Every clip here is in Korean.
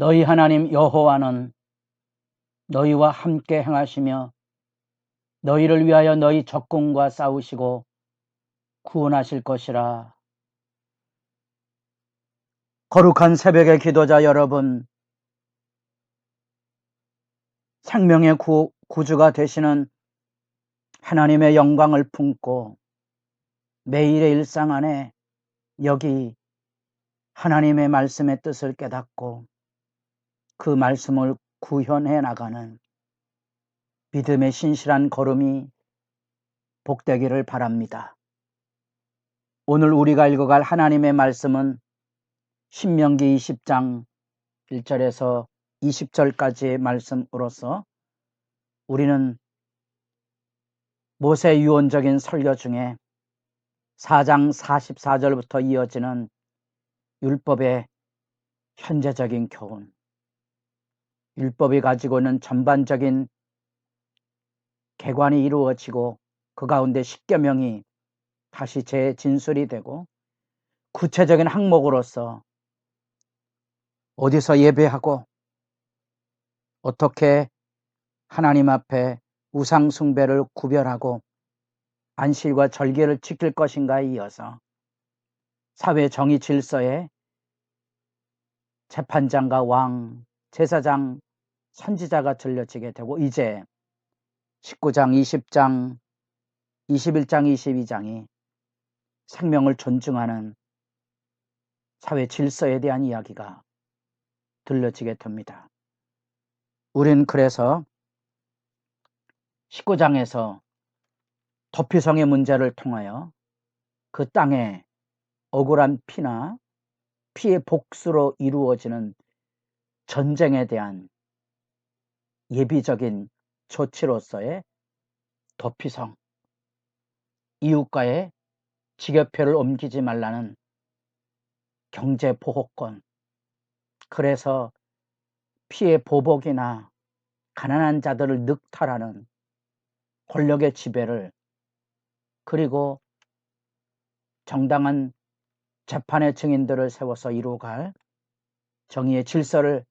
너희 하나님 여호와는 너희와 함께 행하시며 너희를 위하여 너희 적군과 싸우시고 구원하실 것이라. 거룩한 새벽의 기도자 여러분, 생명의 구, 구주가 되시는 하나님의 영광을 품고 매일의 일상 안에 여기 하나님의 말씀의 뜻을 깨닫고 그 말씀을 구현해 나가는 믿음의 신실한 걸음이 복되기를 바랍니다. 오늘 우리가 읽어갈 하나님의 말씀은 신명기 20장 1절에서 20절까지의 말씀으로서 우리는 모세 유언적인 설교 중에 4장 44절부터 이어지는 율법의 현재적인 교훈, 율법이 가지고 있는 전반적인 개관이 이루어지고 그 가운데 십계명이 다시 재진술이 되고 구체적인 항목으로서 어디서 예배하고 어떻게 하나님 앞에 우상 숭배를 구별하고 안식과 절개를 지킬 것인가에 이어서 사회 정의 질서에 재판장과 왕, 제사장, 선지자가 들려지게 되고 이제 19장, 20장, 21장, 22장이 생명을 존중하는 사회 질서에 대한 이야기가 들려지게 됩니다. 우린 그래서 19장에서 도피성의 문제를 통하여 그 땅에 억울한 피나 피의 복수로 이루어지는 전쟁에 대한 예비적인 조치로서의 도피성, 이웃과의 직업표를 옮기지 말라는 경제 보호권, 그래서 피해 보복이나 가난한 자들을 늑탈하는 권력의 지배를 그리고 정당한 재판의 증인들을 세워서 이루어갈 정의의 질서를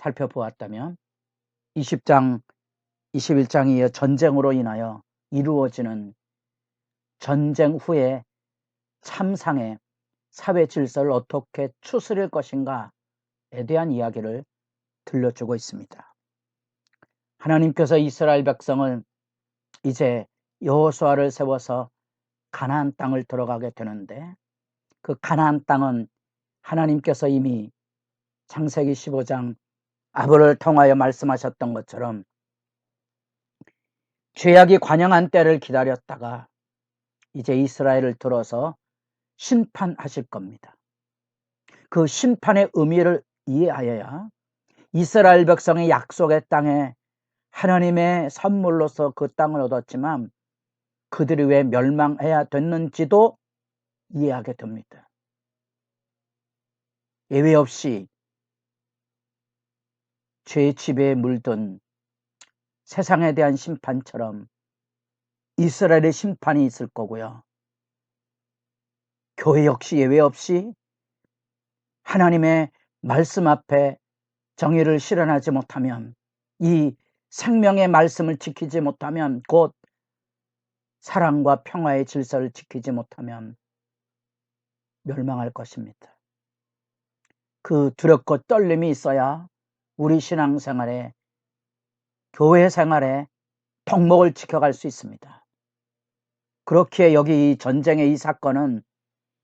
살펴보았다면 20장, 21장이 이어 전쟁으로 인하여 이루어지는 전쟁 후에 참상의 사회 질서를 어떻게 추스릴 것인가에 대한 이야기를 들려주고 있습니다. 하나님께서 이스라엘 백성을 이제 여호수아를 세워서 가나안 땅을 들어가게 되는데 그 가나안 땅은 하나님께서 이미 창세기 15장 아브를 통하여 말씀하셨던 것처럼 죄악이 관영한 때를 기다렸다가 이제 이스라엘을 들어서 심판하실 겁니다. 그 심판의 의미를 이해하여야 이스라엘 백성의 약속의 땅에 하나님의 선물로서 그 땅을 얻었지만 그들이 왜 멸망해야 됐는지도 이해하게 됩니다. 예외 없이 죄의 지배에 물든 세상에 대한 심판처럼 이스라엘의 심판이 있을 거고요. 교회 역시 예외 없이 하나님의 말씀 앞에 정의를 실현하지 못하면 이 생명의 말씀을 지키지 못하면 곧 사랑과 평화의 질서를 지키지 못하면 멸망할 것입니다. 그 두렵고 떨림이 있어야 우리 신앙생활에 교회 생활에 덕목을 지켜갈 수 있습니다. 그렇기에 여기 이 전쟁의 이 사건은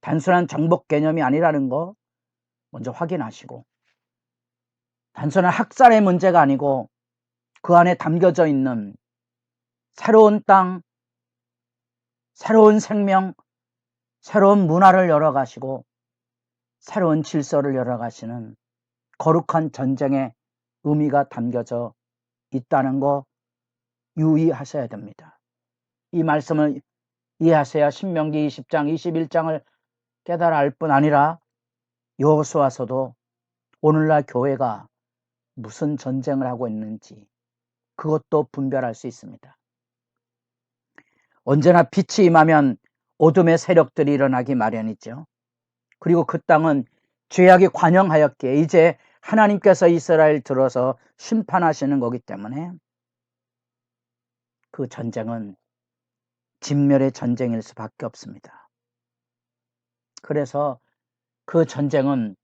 단순한 정복 개념이 아니라는 거 먼저 확인하시고 단순한 학살의 문제가 아니고 그 안에 담겨져 있는 새로운 땅, 새로운 생명, 새로운 문화를 열어가시고 새로운 질서를 열어가시는 거룩한 전쟁의 의미가 담겨져 있다는 거 유의하셔야 됩니다. 이 말씀을 이해하셔야 신명기 20장, 21장을 깨달아 알 뿐 아니라 여호수아서도 오늘날 교회가 무슨 전쟁을 하고 있는지 그것도 분별할 수 있습니다. 언제나 빛이 임하면 어둠의 세력들이 일어나기 마련이죠. 그리고 그 땅은 죄악이 관영하였기에 이제 하나님께서 이스라엘 들어서 심판하시는 거기 때문에 그 전쟁은 진멸의 전쟁일 수밖에 없습니다. 그래서 그 전쟁은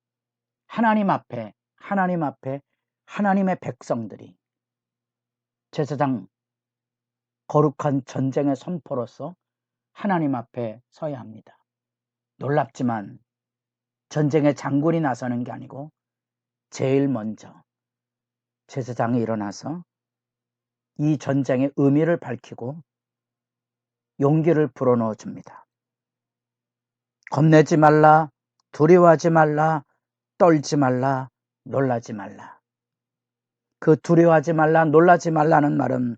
하나님 앞에, 하나님 앞에 하나님의 백성들이 제사장 거룩한 전쟁의 선포로서 하나님 앞에 서야 합니다. 놀랍지만 전쟁의 장군이 나서는 게 아니고 제일 먼저 제사장이 일어나서 이 전쟁의 의미를 밝히고 용기를 불어넣어 줍니다. 겁내지 말라, 두려워하지 말라, 떨지 말라, 놀라지 말라. 그 두려워하지 말라, 놀라지 말라는 말은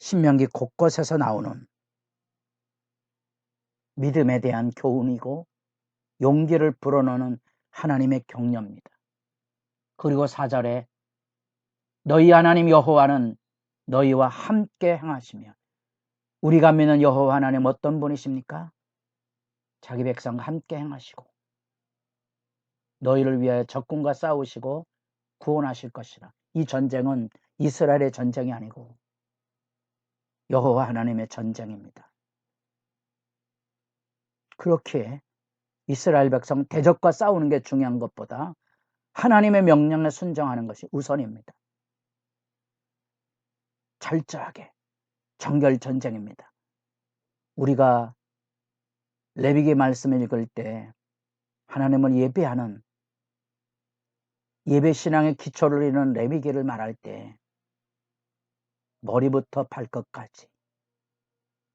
신명기 곳곳에서 나오는 믿음에 대한 교훈이고 용기를 불어넣는 하나님의 격려입니다. 그리고 사절에 너희 하나님 여호와는 너희와 함께 행하시며 우리가 믿는 여호와 하나님 어떤 분이십니까? 자기 백성과 함께 행하시고 너희를 위하여 적군과 싸우시고 구원하실 것이다. 이 전쟁은 이스라엘의 전쟁이 아니고 여호와 하나님의 전쟁입니다. 그렇게 이스라엘 백성 대적과 싸우는 게 중요한 것보다 하나님의 명령에 순종하는 것이 우선입니다. 철저하게 정결 전쟁입니다. 우리가 레위기 말씀을 읽을 때 하나님을 예배하는 예배 신앙의 기초를 이루는 레위기를 말할 때 머리부터 발끝까지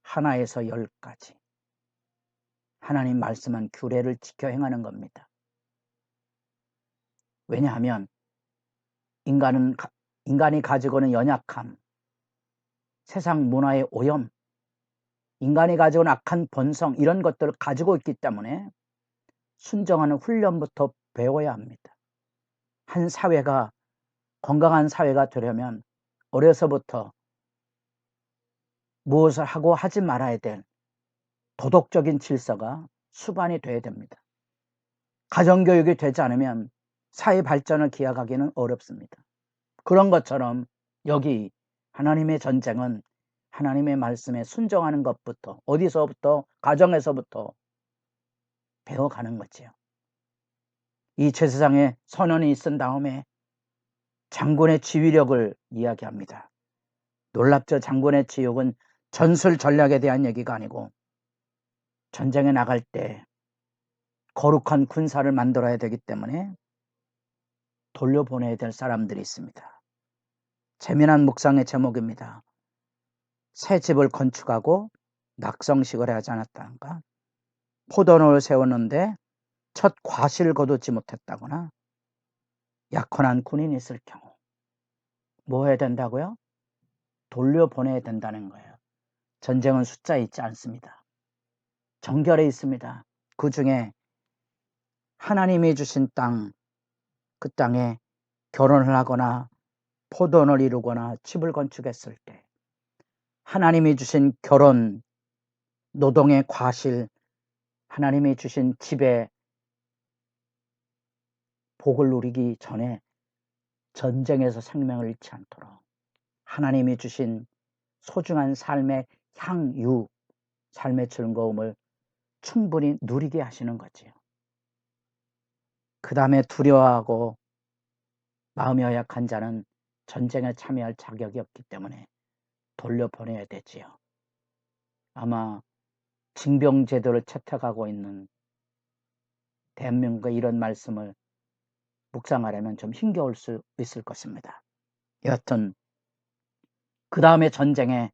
하나에서 열까지 하나님 말씀한 규례를 지켜 행하는 겁니다. 왜냐하면 인간은 인간이 가지고 있는 연약함, 세상 문화의 오염, 인간이 가지고 있는 악한 본성 이런 것들을 가지고 있기 때문에 순정하는 훈련부터 배워야 합니다. 한 사회가 건강한 사회가 되려면 어려서부터 무엇을 하고 하지 말아야 될 도덕적인 질서가 수반이 돼야 됩니다. 가정교육이 되지 않으면 사회 발전을 기약하기는 어렵습니다. 그런 것처럼 여기 하나님의 전쟁은 하나님의 말씀에 순종하는 것부터 어디서부터 가정에서부터 배워가는 거지요. 이 제사장의 선언이 있은 다음에 장군의 지휘력을 이야기합니다. 놀랍죠. 장군의 지휘력은 전술 전략에 대한 얘기가 아니고 전쟁에 나갈 때 거룩한 군사를 만들어야 되기 때문에 돌려보내야 될 사람들이 있습니다. 재미난 묵상의 제목입니다. 새 집을 건축하고 낙성식을 하지 않았다는가? 포도원을 세웠는데 첫 과실을 거두지 못했다거나 약혼한 군인이 있을 경우 뭐 해야 된다고요? 돌려보내야 된다는 거예요. 전쟁은 숫자 있지 않습니다. 정결에 있습니다. 그 중에 하나님이 주신 땅, 그 땅에 결혼을 하거나 포도원을 이루거나 집을 건축했을 때 하나님이 주신 결혼, 노동의 과실, 하나님이 주신 집에 복을 누리기 전에 전쟁에서 생명을 잃지 않도록 하나님이 주신 소중한 삶의 향유, 삶의 즐거움을 충분히 누리게 하시는 거지요. 그 다음에 두려워하고 마음이 허약한 자는 전쟁에 참여할 자격이 없기 때문에 돌려보내야 되지요. 아마 징병제도를 채택하고 있는 대한민국의 이런 말씀을 묵상하려면 좀 힘겨울 수 있을 것입니다. 여하튼 그 다음에 전쟁에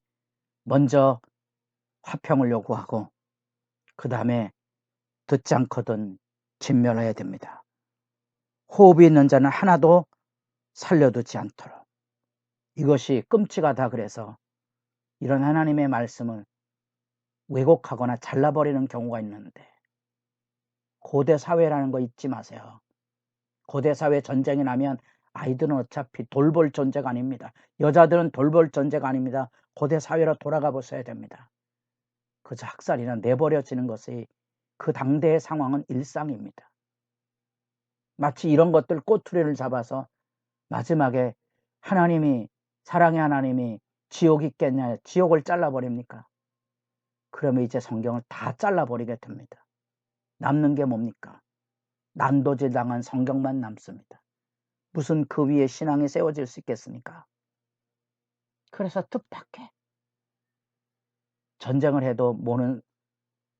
먼저 화평을 요구하고 그 다음에 듣지 않거든 진멸해야 됩니다. 호흡이 있는 자는 하나도 살려두지 않도록 이것이 끔찍하다 그래서 이런 하나님의 말씀을 왜곡하거나 잘라버리는 경우가 있는데 고대 사회라는 거 잊지 마세요. 고대 사회 전쟁이 나면 아이들은 어차피 돌볼 존재가 아닙니다. 여자들은 돌볼 존재가 아닙니다. 고대 사회로 돌아가 보셔야 됩니다. 그저 학살이나 내버려지는 것이 그 당대의 상황은 일상입니다. 마치 이런 것들 꼬투리를 잡아서 마지막에 하나님이 사랑의 하나님이 지옥 있겠냐 지옥을 잘라버립니까? 그러면 이제 성경을 다 잘라버리게 됩니다. 남는 게 뭡니까? 난도질 당한 성경만 남습니다. 무슨 그 위에 신앙이 세워질 수 있겠습니까? 그래서 뜻밖에 전쟁을 해도 뭐는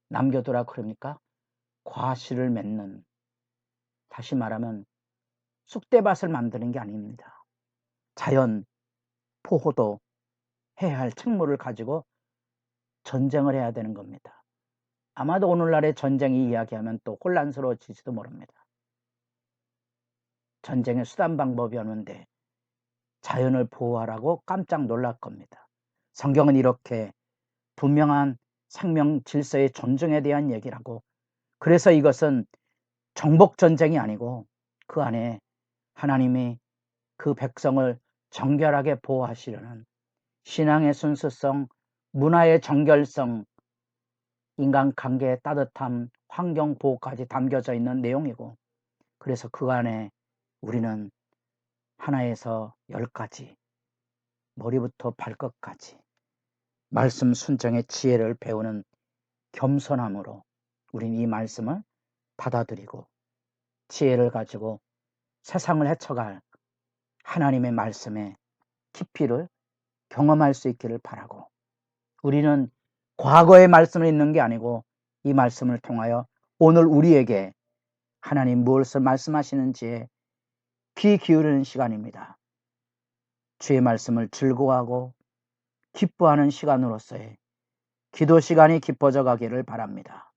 남겨두라 그럽니까? 과실을 맺는 다시 말하면 쑥대밭을 만드는 게 아닙니다. 자연, 포호도 해야 할 책무를 가지고 전쟁을 해야 되는 겁니다. 아마도 오늘날의 전쟁이 이야기하면 또 혼란스러워질지도 모릅니다. 전쟁의 수단 방법이 없는데 자연을 보호하라고 깜짝 놀랄 겁니다. 성경은 이렇게 분명한 생명 질서의 존중에 대한 얘기를 하고. 그래서 이것은 정복 전쟁이 아니고 그 안에 하나님이 그 백성을 정결하게 보호하시려는 신앙의 순수성, 문화의 정결성, 인간 관계의 따뜻함, 환경 보호까지 담겨져 있는 내용이고 그래서 그 안에 우리는 하나에서 열까지 머리부터 발끝까지 말씀 순정의 지혜를 배우는 겸손함으로 우린 이 말씀을 받아들이고 지혜를 가지고 세상을 헤쳐갈 하나님의 말씀의 깊이를 경험할 수 있기를 바라고 우리는 과거의 말씀을 읽는 게 아니고 이 말씀을 통하여 오늘 우리에게 하나님 무엇을 말씀하시는지에 귀 기울이는 시간입니다. 주의 말씀을 즐거워하고 기뻐하는 시간으로서의 기도 시간이 깊어져 가기를 바랍니다.